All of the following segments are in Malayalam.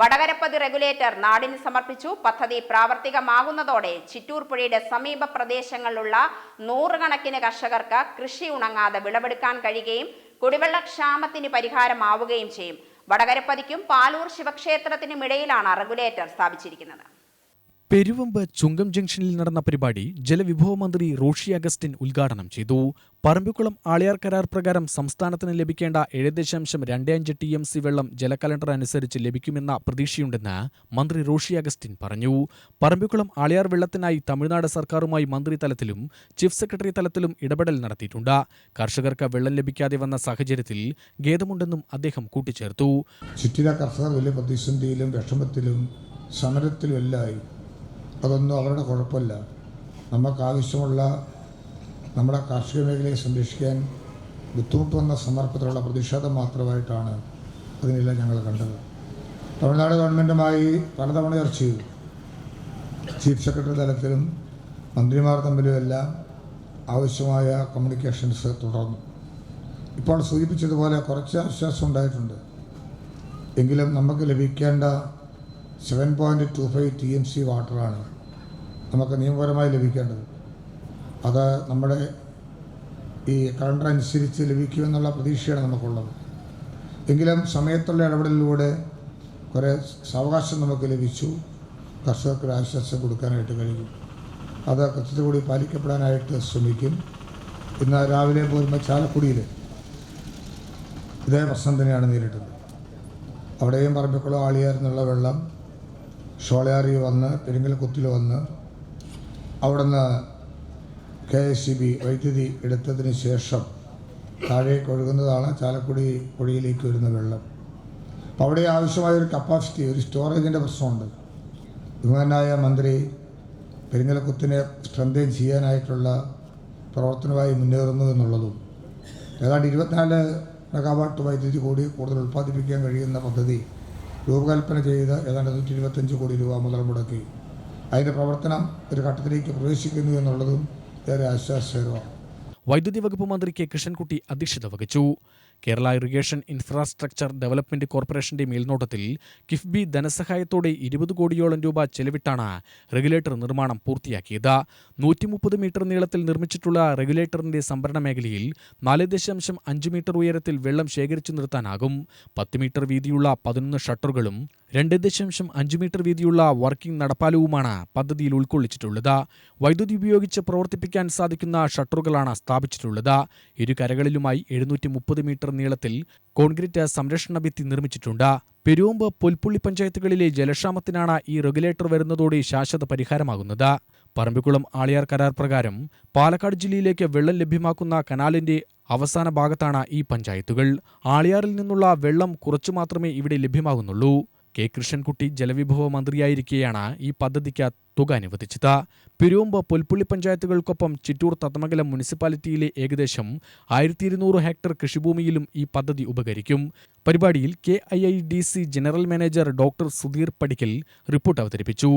വടകരപ്പതി റെഗുലേറ്റർ നാടിന് സമർപ്പിച്ചു. പദ്ധതി പ്രാവർത്തികമാകുന്നതോടെ ചിറ്റൂർ പുഴയുടെ സമീപ പ്രദേശങ്ങളിലുള്ള നൂറുകണക്കിന് കർഷകർക്ക് കൃഷി ഉണങ്ങാതെ വിളവെടുക്കാൻ കഴിയുകയും കുടിവെള്ളക്ഷാമത്തിന് പരിഹാരമാവുകയും ചെയ്യും. വടകരപ്പതിക്കും പാലൂർ ശിവക്ഷേത്രത്തിനും ഇടയിലാണ് റെഗുലേറ്റർ സ്ഥാപിച്ചിരിക്കുന്നത്. പെരുവമ്പ് ചുങ്കം ജംഗ്ഷനിൽ നടന്ന പരിപാടി ജലവിഭവ മന്ത്രി റോഷി അഗസ്റ്റിൻ ഉദ്ഘാടനം ചെയ്തു. പറമ്പിക്കുളം ആളിയാർ കരാർ പ്രകാരം സംസ്ഥാനത്തിന് ലഭിക്കേണ്ട ഏഴ് ദശാംശം രണ്ട് അഞ്ച് ടി എം സി വെള്ളം ജലകലണ്ടർ അനുസരിച്ച് ലഭിക്കുമെന്ന പ്രതീക്ഷയുണ്ടെന്ന് മന്ത്രി റോഷി അഗസ്റ്റിൻ പറഞ്ഞു. പറമ്പിക്കുളം ആളിയാർ വെള്ളത്തിനായി തമിഴ്നാട് സർക്കാരുമായി മന്ത്രി തലത്തിലും ചീഫ് സെക്രട്ടറി തലത്തിലും ഇടപെടൽ നടത്തിയിട്ടുണ്ട്. കർഷകർക്ക് വെള്ളം ലഭിക്കാതെ വന്ന സാഹചര്യത്തിൽ ഖേദമുണ്ടെന്നും അദ്ദേഹം കൂട്ടിച്ചേർത്തു. ചുറ്റില കർഷകർ വലിയ പ്രതിസന്ധിയിലും വിഷമത്തിലും സമരത്തിലും എല്ലാമായി അതൊന്നും അവരുടെ കുഴപ്പമില്ല. നമുക്കാവശ്യമുള്ള നമ്മുടെ കാർഷിക മേഖലയെ സംരക്ഷിക്കാൻ ബുദ്ധിമുട്ട് വന്ന സന്ദർഭത്തിലുള്ള പ്രതിഷേധം മാത്രമായിട്ടാണ് അതിനെല്ലാം ഞങ്ങൾ കണ്ടത്. തമിഴ്നാട് ഗവൺമെന്റുമായി പലതവണ ചർച്ച ചെയ്തു ചീഫ് സെക്രട്ടറി തലത്തിലും മന്ത്രിമാർ തമ്മിലുമെല്ലാം ആവശ്യമായ കമ്മ്യൂണിക്കേഷൻസ് തുടർന്നു. ഇപ്പോൾ സൂചിപ്പിച്ചതുപോലെ കുറച്ച് ആശ്വാസം ഉണ്ടായിട്ടുണ്ട്. എങ്കിലും നമുക്ക് ലഭിക്കേണ്ട seven point two five T M C വാട്ടറാണ് നമുക്ക് നിയമപരമായി ലഭിക്കേണ്ടത്. അത് നമ്മുടെ ഈ കലണ്ടർ അനുസരിച്ച് ലഭിക്കുമെന്നുള്ള പ്രതീക്ഷയാണ് നമുക്കുള്ളത്. എങ്കിലും സമയത്തുള്ള ഇടപെടലിലൂടെ കുറേ സാവകാശം നമുക്ക് ലഭിച്ചു. കർഷകർക്ക് ആശ്വാസം കൊടുക്കാനായിട്ട് കഴിയും. അത് കൃത്യത്തോടെ പാലിക്കപ്പെടാനായിട്ട് ശ്രമിക്കും. ഇന്ന് രാവിലെ പോരുമ്പോൾ ചാലക്കുടിയിൽ ഇതേ പ്രശ്നം തന്നെയാണ് നേരിട്ടത്. അവിടെയും പറമ്പിക്കുളം ആളിയായിരുന്നുള്ള വെള്ളം ഷോളയാറി വന്ന് പെരിങ്ങലക്കുത്തിൽ വന്ന് അവിടുന്ന് കെ എസ് സി ബി വൈദ്യുതി എടുത്തതിന് ശേഷം താഴേക്ക് ഒഴുകുന്നതാണ് ചാലക്കുടി പുഴയിലേക്ക് വരുന്ന വെള്ളം. അപ്പോൾ അവിടെ ആവശ്യമായ ഒരു കപ്പാസിറ്റി ഒരു സ്റ്റോറേജിന്റെ പ്രശ്നമുണ്ട്. ബഹുമാനായ മന്ത്രി പെരിങ്ങലക്കുത്തിനെ സ്ട്രെങ്തേൻ ചെയ്യാനായിട്ടുള്ള പ്രവർത്തനമായി മുന്നേറുന്നു എന്നുള്ളതും ഏതാണ്ട് ഇരുപത്തിനാല് മെഗാവാട്ട് വൈദ്യുതി കൂടി കൂടുതൽ ഉൽപ്പാദിപ്പിക്കാൻ കഴിയുന്ന പദ്ധതി രൂപകൽപ്പന ചെയ്ത് ഏതാണ്ട് നൂറ്റി ഇരുപത്തഞ്ച് കോടി രൂപ മുതൽ മുടക്കി. അതിന്റെ പ്രവർത്തനം ഒരു ഘട്ടത്തിലേക്ക് പ്രവേശിക്കുന്നു എന്നുള്ളതും ഏറെ ആശ്വാസകരമാണ്. വൈദ്യുതി വകുപ്പ് മന്ത്രി കെ കൃഷ്ണൻകുട്ടി അധ്യക്ഷത വഹിച്ചു. കേരള ഇറിഗേഷൻ ഇൻഫ്രാസ്ട്രക്ചർ ഡെവലപ്മെന്റ് കോർപ്പറേഷന്റെ മേൽനോട്ടത്തിൽ കിഫ്ബി ധനസഹായത്തോടെ ഇരുപത് കോടിയോളം രൂപ ചെലവിട്ടാണ് റെഗുലേറ്റർ നിർമ്മാണം പൂർത്തിയാക്കിയത്. നൂറ്റിമുപ്പത് മീറ്റർ നീളത്തിൽ നിർമ്മിച്ചിട്ടുള്ള റെഗുലേറ്ററിന്റെ സംഭരണ മേഖലയിൽ നാല് ദശാംശം അഞ്ച് മീറ്റർ ഉയരത്തിൽ വെള്ളം ശേഖരിച്ചു നിർത്താനാകും. പത്ത് മീറ്റർ വീതിയുള്ള പതിനൊന്ന് ഷട്ടറുകളും രണ്ട് ദശാംശം അഞ്ച് മീറ്റർ വീതിയുള്ള വർക്കിംഗ് നടപ്പാലവുമാണ് പദ്ധതിയിൽ ഉൾക്കൊള്ളിച്ചിട്ടുള്ളത്. വൈദ്യുതി ഉപയോഗിച്ച് പ്രവർത്തിപ്പിക്കാൻ സാധിക്കുന്ന ഷട്ടറുകളാണ് സ്ഥാപിച്ചിട്ടുള്ളത്. ഇരു കരകളിലുമായി എഴുന്നൂറ്റി മുപ്പത് മീറ്റർ നീളത്തിൽ കോൺക്രീറ്റ് സംരക്ഷണ ഭിത്തി നിർമ്മിച്ചിട്ടുണ്ട്. പെരുവമ്പ് പുൽപ്പുള്ളി പഞ്ചായത്തുകളിലെ ജലക്ഷാമത്തിനാണ് ഈ റെഗുലേറ്റർ വരുന്നതോടെ ശാശ്വത പരിഹാരമാകുന്നത്. പറമ്പിക്കുളം ആളിയാർ കരാർ പ്രകാരം പാലക്കാട് ജില്ലയിലേക്ക് വെള്ളം ലഭ്യമാക്കുന്ന കനാലിന്റെ അവസാന ഭാഗത്താണ് ഈ പഞ്ചായത്തുകൾ. ആളിയാറിൽ നിന്നുള്ള വെള്ളം കുറച്ചു മാത്രമേ ഇവിടെ ലഭ്യമാകുന്നുള്ളൂ. കെ കൃഷ്ണൻകുട്ടി ജലവിഭവ മന്ത്രിയായിരിക്കെയാണ് ഈ പദ്ധതിക്ക് തുക അനുവദിച്ചത്. പെരുവമ്പ് പുൽപ്പുള്ളി പഞ്ചായത്തുകൾക്കൊപ്പം ചിറ്റൂർ തത്തമംഗലം മുനിസിപ്പാലിറ്റിയിലെ ഏകദേശം ആയിരത്തി ഇരുന്നൂറ് ഹെക്ടർ കൃഷിഭൂമിയിലും ഈ പദ്ധതി ഉപകരിക്കും. പരിപാടിയിൽ K I I D C general manager doctor Sudheer Padikkal report അവതരിപ്പിച്ചു.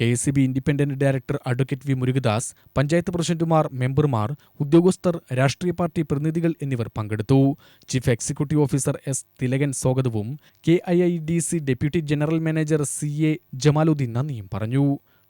K S B independent director advocate V Murukadas panchayat പ്രസിഡന്റുമാർ മെമ്പർമാർ ഉദ്യോഗസ്ഥർ രാഷ്ട്രീയ പാർട്ടി പ്രതിനിധികൾ എന്നിവർ പങ്കെടുത്തു. Chief executive officer S Thilakan സ്വാഗതവും K I I D C deputy general manager C A Jamaluddeen നന്ദിയും പറഞ്ഞു.